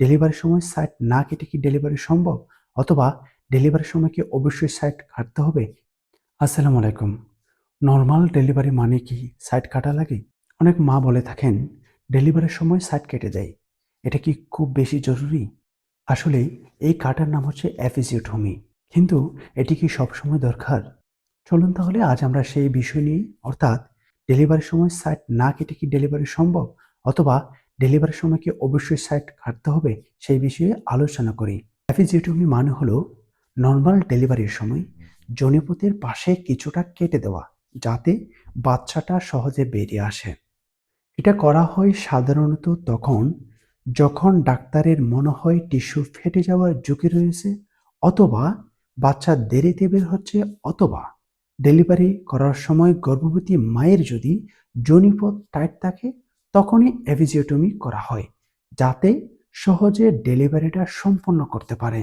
ডেলিভারির সময় সাইট না কেটে কি ডেলিভারি সম্ভব? অথবা ডেলিভারির সময় কি অবশ্যই সাইট কাটতে হবে? আসসালামু আলাইকুম। নর্মাল ডেলিভারি মানে কি সাইট কাটা লাগে? অনেক মা বলে থাকেন ডেলিভারির সময় সাইট কেটে দেয়। এটা কি খুব বেশি জরুরি? আসলে এই কাটার নাম হচ্ছে অ্যাফিজিওটমি কিন্তু এটি কি সবসময় দরকার? চলুন তাহলে আজ আমরা সেই বিষয় নিয়ে, অর্থাৎ ডেলিভারির সময় সাইট না কেটে কি ডেলিভারি সম্ভব? অথবা ডেলিভারির সময় কি অবশ্যই সাইট কাটতে হবে? সেই বিষয়ে আলোচনা করি। অ্যাফিজিওটমি মানে হলো নর্মাল ডেলিভারির সময় জনিপথের পাশে কিছুটা কেটে দেওয়া, যাতে বাচ্চাটা সহজে বেরিয়ে আসে। এটা করা হয় সাধারণত তখন যখন ডাক্তারের মনে হয় টিস্যু ফেটে যাওয়ার ঝুঁকি রয়েছে, অথবা বাচ্চা দেরিতে বের হচ্ছে, অথবা ডেলিভারি করার সময় গর্ভবতী মায়ের যদি জনিপথ টাইট থাকে তখনই এভিজিওটমি করা হয়, যাতে সহজে ডেলিভারিটা সম্পন্ন করতে পারে।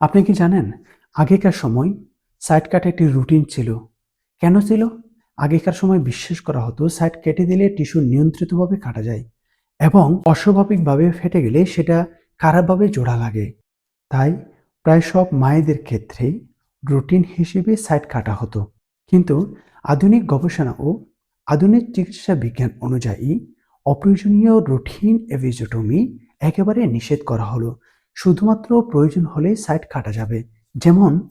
আপনি কি জানেন, আগেকার সময় সাইড কাট একটি রুটিন ছিল। কেন ছিল? আগেকার সময় বিশ্বাস করা হতো সাইড কেটে দিলে টিস্যু নিয়ন্ত্রিতভাবে কাটা যায় এবং অস্বাভাবিকভাবে ফেটে গেলে সেটা খারাপভাবে জোড়া লাগে। তাই প্রায় সব মায়েদের ক্ষেত্রেই রুটিন হিসেবে সাইড কাটা হতো। কিন্তু আধুনিক গবেষণা ও আধুনিক চিকিৎসা বিজ্ঞান অনুযায়ী, অপ্রয়োজনীয় রুটিন এভিজোটমি একেবারে নিষেধ করা হলো। শুধুমাত্র প্রয়োজন হলে সাইড কাটা যাবে। যেমন,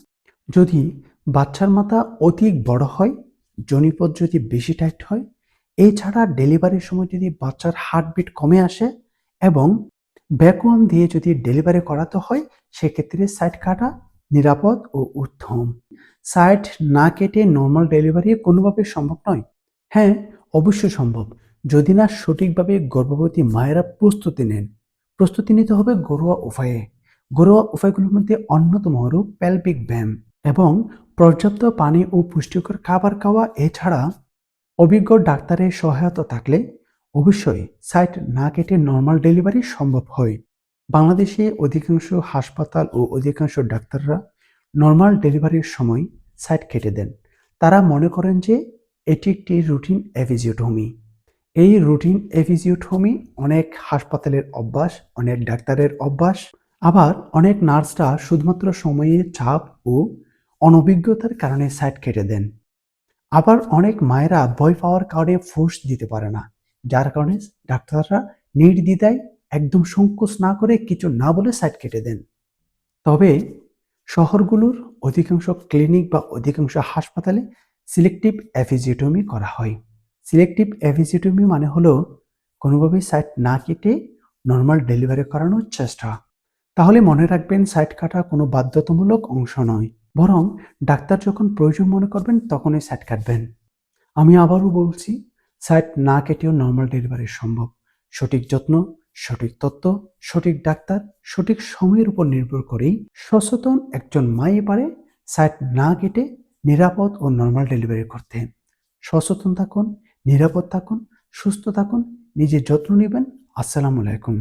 যদি বাচ্চার মাথা অধিক বড় হয়, জনিপথ যদি বেশি টাইট হয়, এছাড়া ডেলিভারির সময় যদি বাচ্চার হার্টবিট কমে আসে এবং ব্যাকওয়ান দিয়ে যদি ডেলিভারি করাতে হয়, সেক্ষেত্রে সাইড কাটা নিরাপদ ও উত্তম। সাইড না কেটে নর্মাল ডেলিভারি কোনোভাবে সম্ভব নয়। হ্যাঁ অবশ্যই সম্ভব। যদি না সঠিকভাবে গর্ভবতী মায়েরা প্রস্তুতি নেন, প্রস্তুতি নিতে হবে ঘরোয়া উপায়ে। ঘরোয়া উপায়গুলোর মধ্যে অন্যতম হল প্যালপিক ব্যায়াম এবং পর্যাপ্ত পানি ও পুষ্টিকর খাবার খাওয়া। এছাড়া অভিজ্ঞ ডাক্তারের সহায়তা থাকলে অবশ্যই সাইট না কেটে নর্মাল ডেলিভারি সম্ভব হয়। বাংলাদেশে অধিকাংশ হাসপাতাল ও অধিকাংশ ডাক্তাররা নর্মাল ডেলিভারির সময় সাইট কেটে দেন। তারা মনে করেন যে এটি একটি রুটিন এভিজিওটমি এই রুটিন এভিজিওটমি অনেক হাসপাতালের অভ্যাস, অনেক ডাক্তারের অভ্যাস, আবার অনেক নার্সরা শুধুমাত্র সময়ের চাপ ও অনভিজ্ঞতার কারণে সাইট কেটে দেন। আবার অনেক মায়েরা ভয় পাওয়ার কারণে ফোর্স দিতে পারে না, যার কারণে ডাক্তাররা নির্দ্বিধায় একদম সংকোচ না করে কিছু না বলে সাইড কেটে দেন। তবে শহরগুলোর অধিকাংশ ক্লিনিক বা অধিকাংশ হাসপাতালে সিলেক্টিভ অ্যাফিজিওটমি করা হয়। সিলেক্টিভ অ্যাফিজিওটমি মানে হলো কোনোভাবেই সাইট না কেটে নর্মাল ডেলিভারি করানোর চেষ্টা। তাহলে মনে রাখবেন সাইট কাটা কোনো বাধ্যতামূলক অংশ নয়, বরং ডাক্তার যখন প্রয়োজন মনে করবেন তখনই সাইট কাটবেন। আমি আবারও বলছি, সাইট না কেটেও নর্মাল ডেলিভারি সম্ভব। সঠিক যত্ন, সঠিক তত্ত্ব, সঠিক ডাক্তার, সঠিক সময়ের উপর নির্ভর করেই সচেতন একজন মাই পারে সাইট না কেটে নিরাপদ ও নর্মাল ডেলিভারি করতে। সচেতন থাকুন, নিরাপদ থাকুন, সুস্থ থাকুন, নিজের যত্ন নেবেন। আসসালামু আলাইকুম।